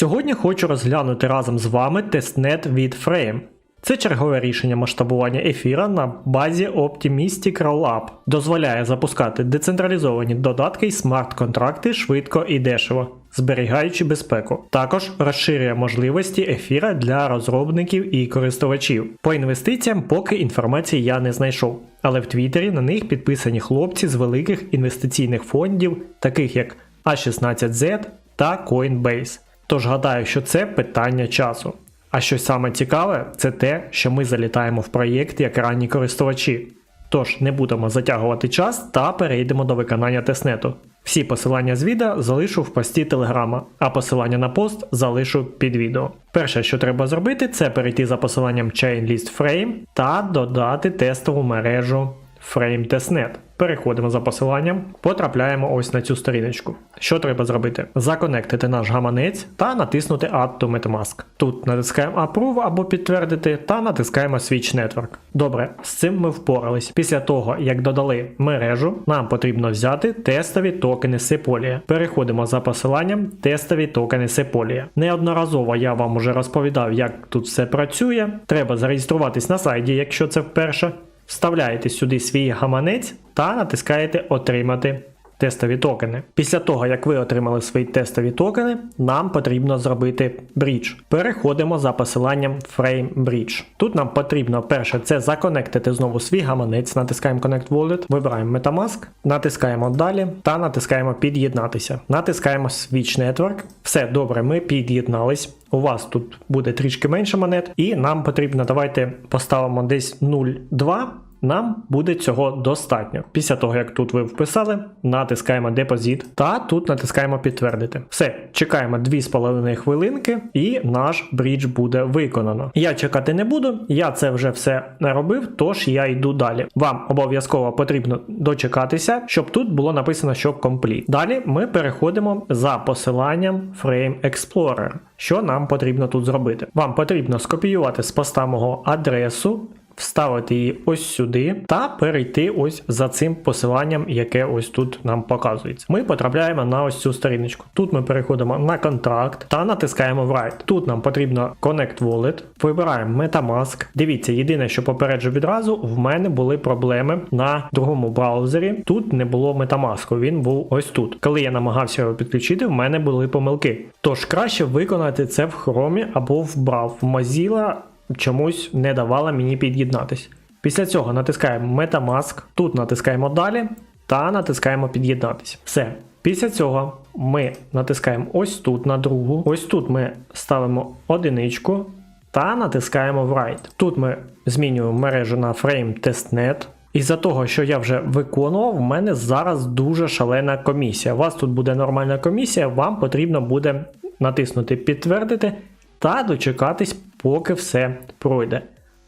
Сьогодні хочу розглянути разом з вами тестнет від Frame. Це чергове рішення масштабування ефіра на базі Optimistic Rollup. Дозволяє запускати децентралізовані додатки і смарт-контракти швидко і дешево, зберігаючи безпеку. Також розширює можливості ефіра для розробників і користувачів. По інвестиціям поки інформації я не знайшов, але в Твіттері на них підписані хлопці з великих інвестиційних фондів, таких як A16Z та Coinbase. Тож гадаю, що це питання часу. А що саме цікаве, це те, що ми залітаємо в проєкт як ранні користувачі. Тож не будемо затягувати час та перейдемо до виконання тестнету. Всі посилання з відео залишу в пості телеграма, а посилання на пост залишу під відео. Перше, що треба зробити, це перейти за посиланням ChainList Frame та додати тестову мережу Frame Testnet. Переходимо за посиланням, потрапляємо ось на цю сторіночку. Що треба зробити? Законектити наш гаманець та натиснути Add to MetaMask. Тут натискаємо Approve або підтвердити та натискаємо Switch Network. Добре, з цим ми впорались. Після того, як додали мережу, нам потрібно взяти тестові токени Sepolia. Переходимо за посиланням тестові токени Sepolia. Неодноразово я вам уже розповідав, як тут все працює. Треба зареєструватись на сайті, якщо це вперше. Вставляєте сюди свій гаманець та натискаєте Отримати тестові токени. Після того, як ви отримали свої тестові токени, нам потрібно зробити брідж. Переходимо за посиланням Frame Bridge. Тут нам потрібно перше це законектити знову свій гаманець, натискаємо Connect Wallet, вибираємо Metamask, натискаємо далі та натискаємо Під'єднатися. Натискаємо Switch Network. Все добре, ми під'єднались. У вас тут буде трішки менше монет, і нам потрібно, давайте поставимо десь 0,2. Нам буде цього достатньо. Після того, як тут ви вписали, натискаємо депозит та тут натискаємо підтвердити. Все, чекаємо 2,5 хвилинки, і наш брідж буде виконано. Я чекати не буду, я це вже все наробив, тож я йду далі. Вам обов'язково потрібно дочекатися, щоб тут було написано, що complete. Далі ми переходимо за посиланням Frame Explorer. Що нам потрібно тут зробити? Вам потрібно скопіювати з поста мого адресу вставити її ось сюди та перейти ось за цим посиланням, яке ось тут нам показується. Ми потрапляємо на ось цю сторіночку. Тут ми переходимо на контракт та натискаємо Write. Тут нам потрібно Connect Wallet, вибираємо Metamask. Дивіться, єдине, що попереджу відразу, в мене були проблеми на другому браузері. Тут не було Metamask, він був ось тут. Коли я намагався його підключити, в мене були помилки. Тож краще виконати це в Chrome або в Brave. В Mozilla чомусь не давала мені під'єднатись. Після цього натискаємо Metamask, тут натискаємо далі та натискаємо під'єднатись. Все. Після цього ми натискаємо ось тут на другу. Ось тут ми ставимо одиничку та натискаємо Write. Тут ми змінюємо мережу на Frame Testnet. Із-за того, що я вже виконував, в мене зараз дуже шалена комісія. У вас тут буде нормальна комісія, вам потрібно буде натиснути підтвердити та дочекатись, поки все пройде.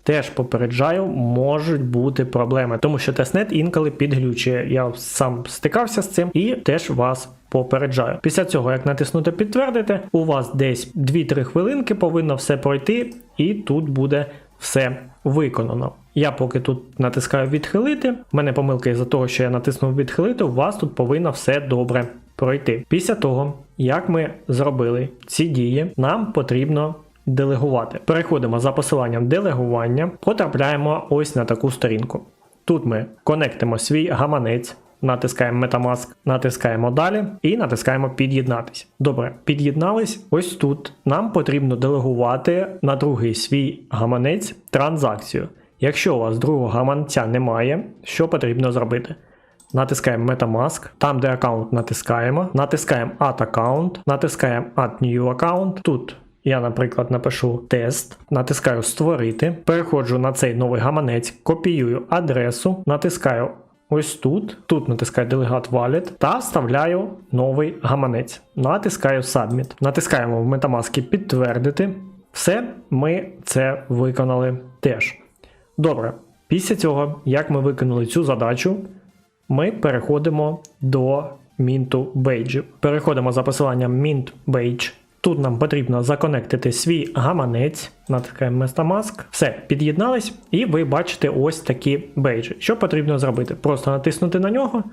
Теж попереджаю, можуть бути проблеми, тому що тестнет інколи підглючує. Я сам стикався з цим і теж вас попереджаю. Після цього, як натиснути підтвердити, у вас десь 2-3 хвилинки повинно все пройти, і тут буде все виконано. Я поки тут натискаю відхилити. в мене помилка із-за того, що я натиснув відхилити, у вас тут повинно все добре пройти. Після того, як ми зробили ці дії, нам потрібно делегувати. Переходимо за посиланням делегування, потрапляємо ось на таку сторінку. Тут ми конектимо свій гаманець. Натискаємо Metamask, натискаємо далі і натискаємо під'єднатись. Добре, під'єднались. Ось тут нам потрібно делегувати на другий свій гаманець транзакцію. Якщо у вас другого гаманця немає, що потрібно зробити? Натискаємо Metamask, там де аккаунт натискаємо, натискаємо Add Account, натискаємо Add New Account. Тут я, наприклад, напишу тест, натискаю Створити, переходжу на цей новий гаманець, копіюю адресу, натискаю ось тут. Тут натискаю Delegate Wallet та вставляю новий гаманець. Натискаю Submit. Натискаємо в Metamask підтвердити. Все, ми це виконали теж. Добре. Після цього, як ми виконали цю задачу, ми переходимо до мінту бейджів. Переходимо за посиланням Mint Badge. Тут нам потрібно законектити свій гаманець, натискаємо Metamask. Все, під'єднались, і ви бачите ось такі бейджі. Що потрібно зробити? Просто натиснути на нього,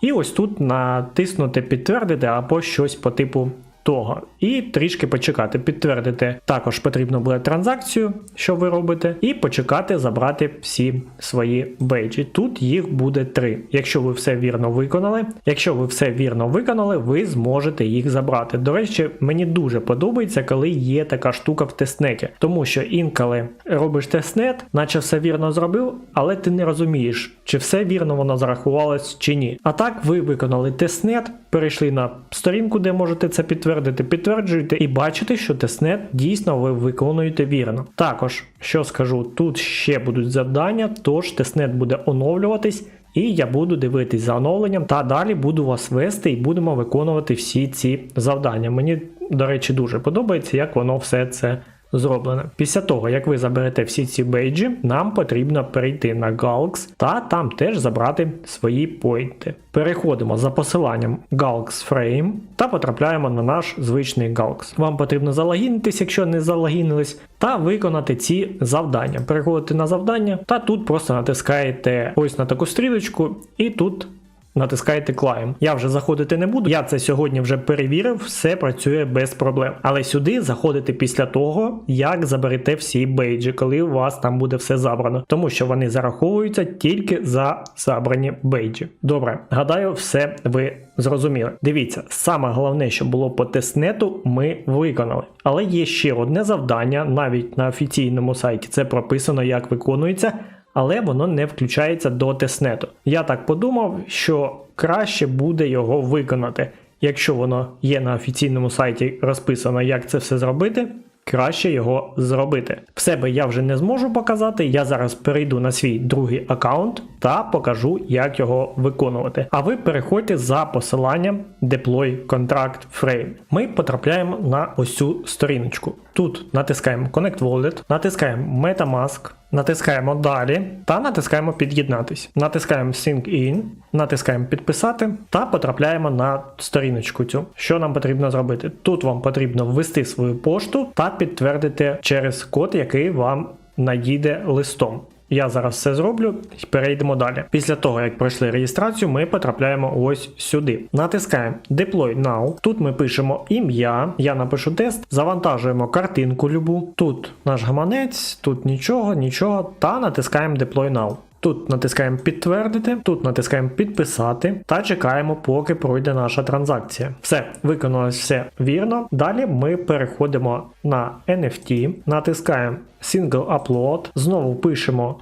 і ось тут натиснути підтвердити або щось по типу того. І трішки почекати. Підтвердити також потрібно буде транзакцію, що ви робите, і почекати забрати всі свої бейджі. Тут їх буде три. Якщо ви все вірно виконали, якщо ви все вірно виконали, ви зможете їх забрати. До речі, мені дуже подобається, коли є така штука в тестнеті, тому що інколи робиш тестнет, наче все вірно зробив, але ти не розумієш, чи все вірно воно зарахувалось чи ні. А так ви виконали тестнет, перейшли на сторінку, де можете це підтвердити, підтверджуєте і бачите, що тестнет дійсно ви виконуєте вірно. Також, що скажу, тут ще будуть завдання, тож тестнет буде оновлюватись. І я буду дивитись за оновленням, та далі буду вас вести і будемо виконувати всі ці завдання. Мені, до речі, дуже подобається, як воно все це зроблено. Після того, як ви заберете всі ці бейджі, нам потрібно перейти на Galx та там теж забрати свої пойнти. Переходимо за посиланням Galx Frame та потрапляємо на наш звичний Galx. Вам потрібно залогінитись, якщо не залогінились, та виконати ці завдання. Переходите на завдання, та тут просто натискаєте ось на таку стрілочку, і тут натискаєте Climb. Я вже заходити не буду. Я це сьогодні вже перевірив, все працює без проблем. Але сюди заходите після того, як заберете всі бейджі, коли у вас там буде все забрано, тому що вони зараховуються тільки за забрані бейджі. Добре, гадаю, все ви зрозуміли. Дивіться, саме головне, що було по тестнету, ми виконали. Але є ще одне завдання, навіть на офіційному сайті це прописано, як виконується але воно не включається до тестнету. Я так подумав, що краще буде його виконати. Якщо воно є на офіційному сайті розписано, як це все зробити, краще його зробити. В себе я вже не зможу показати. Я зараз перейду на свій другий аккаунт та покажу, як його виконувати. А ви переходьте за посиланням Deploy Contract Frame. Ми потрапляємо на ось цю сторіночку. Тут натискаємо Connect Wallet, натискаємо Metamask. Натискаємо далі та натискаємо під'єднатись. Натискаємо Sync In, натискаємо підписати та потрапляємо на сторіночку цю. Що нам потрібно зробити? Тут вам потрібно ввести свою пошту та підтвердити через код, який вам надійде листом. Я зараз все зроблю і перейдемо далі. Після того, як пройшли реєстрацію, ми потрапляємо ось сюди. Натискаємо Deploy Now. Тут ми пишемо ім'я, я напишу тест, завантажуємо картинку любу. Тут наш гаманець, тут нічого, нічого, та натискаємо Deploy Now. Тут натискаємо підтвердити, тут натискаємо підписати та чекаємо, поки пройде наша транзакція. Все, виконалось все вірно. Далі ми переходимо на NFT, натискаємо Single Upload, знову пишемо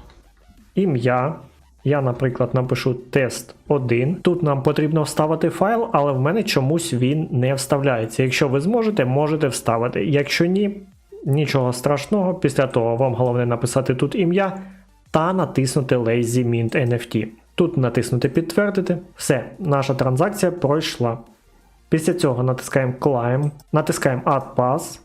ім'я. Я, наприклад, напишу тест 1. Тут нам потрібно вставити файл, але в мене чомусь він не вставляється. Якщо ви зможете, можете вставити. Якщо ні, нічого страшного. Після того вам головне написати тут ім'я та натиснути Lazy Mint NFT. Тут натиснути підтвердити. Все, наша транзакція пройшла. Після цього натискаємо Climb, натискаємо Add Pass,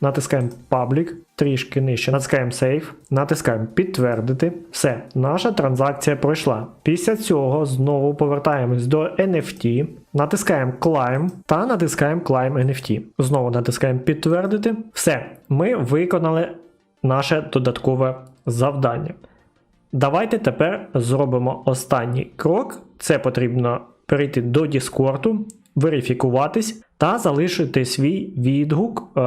натискаємо Public, трішки нижче, натискаємо Save, натискаємо підтвердити. Все, наша транзакція пройшла. Після цього знову повертаємось до NFT, натискаємо Climb та натискаємо Climb NFT. Знову натискаємо підтвердити. Все, ми виконали наше додаткове завдання. Давайте тепер зробимо останній крок. Це потрібно перейти до Discord, верифікуватись та залишити свій відгук е,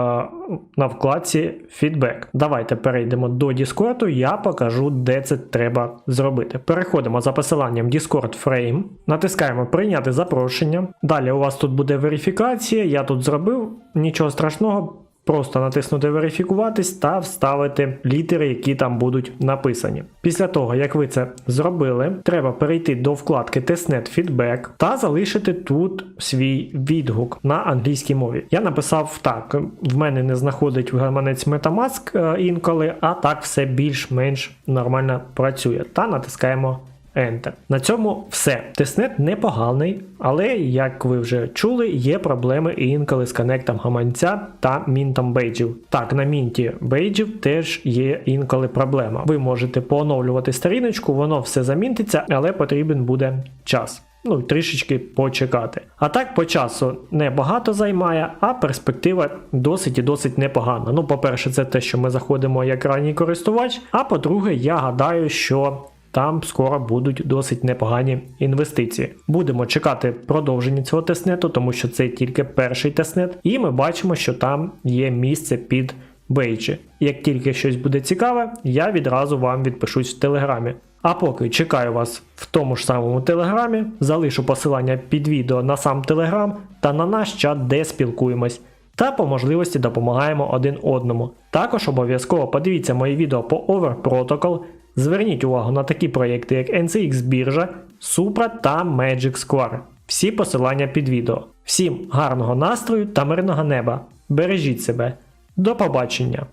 на вкладці Feedback. Давайте перейдемо до Discord, я покажу, де це треба зробити. Переходимо за посиланням Discord Frame, натискаємо Прийняти запрошення. Далі у вас тут буде верифікація, я тут зробив, нічого страшного. Просто натиснути верифікуватись та вставити літери, які там будуть написані. Після того, як ви це зробили, треба перейти до вкладки Testnet Feedback та залишити тут свій відгук на англійській мові. Я написав так: в мене не знаходить гаманець Metamask е, інколи, а так все більш-менш нормально працює. Та натискаємо Enter. На цьому все. Тестнет непоганий, але як ви вже чули, є проблеми інколи з коннектом гаманця та мінтом бейджів. Так, на мінті бейджів теж є інколи проблема. Ви можете пооновлювати сторіночку, воно все замінтиться, але потрібен буде час. Ну, трішечки почекати. А так по часу небагато займає, а перспектива досить і досить непогана. Ну, по-перше, це те, що ми заходимо як ранній користувач. А по-друге, я гадаю, що там скоро будуть досить непогані інвестиції. Будемо чекати продовження цього тестнету, тому що це тільки перший тестнет, і ми бачимо, що там є місце під бейджі. Як тільки щось буде цікаве, я відразу вам відпишусь в телеграмі. А поки чекаю вас в тому ж самому телеграмі, залишу посилання під відео на сам телеграм та на наш чат, де спілкуємось. Та по можливості допомагаємо один одному. Також обов'язково подивіться мої відео по Over Protocol. Зверніть увагу на такі проєкти, як NCX біржа, Supra та Magic Square. Всі посилання під відео. Всім гарного настрою та мирного неба. Бережіть себе. До побачення!